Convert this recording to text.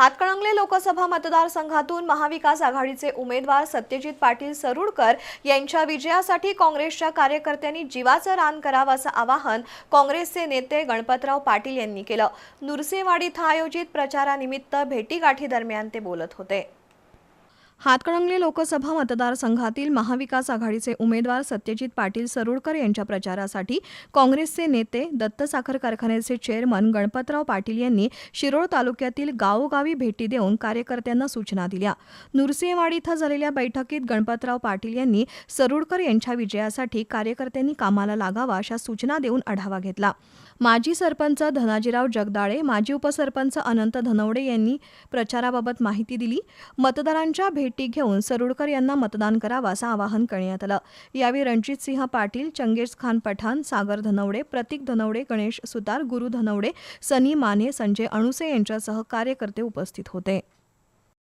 हातकणंगले लोकसभा मतदारसंघातून महाविकास आघाडीचे उमेदवार सत्यजित पाटील सरुडकर यांच्या विजयासाठी काँग्रेसच्या कार्यकर्त्यांनी जीवाचं रान करावं असं आवाहन काँग्रेसचे नेते गणपतराव पाटील यांनी केलं. नुरसेवाडी इथं आयोजित प्रचारानिमित्त भेटीगाठी दरम्यान ते बोलत होते. हातकणंगले लोकसभा मतदारसंघातील महाविकास आघाडीचे उमेदवार सत्यजित पाटील सरुडकर यांच्या प्रचारासाठी काँग्रेसचे नेते दत्त साखर कारखान्याचे चेअरमन गणपतराव पाटील यांनी शिरोळ तालुक्यातील गावोगावी भेटी देऊन कार्यकर्त्यांना सूचना दिल्या. नुरसिंहवाडी इथं झालेल्या बैठकीत गणपतराव पाटील यांनी सरुडकर यांच्या विजयासाठी कार्यकर्त्यांनी कामाला लागावा अशा सूचना देऊन आढावा घेतला. माजी सरपंच धनाजीराव जगदाळे माजी उपसरपंच अनंत धनवडे यांनी प्रचाराबाबत माहिती दिली. मतदारांच्या भेटी घेऊन सरुडकर यांना मतदान करावं असं आवाहन करण्यात आलं. यावेळी रणजित सिंह पाटील चंगेज खान पठाण सागर धनवडे प्रतीक धनवडे गणेश सुतार गुरु धनवडे सनी माने संजय अणुसे यांच्यासह कार्यकर्ते उपस्थित होते.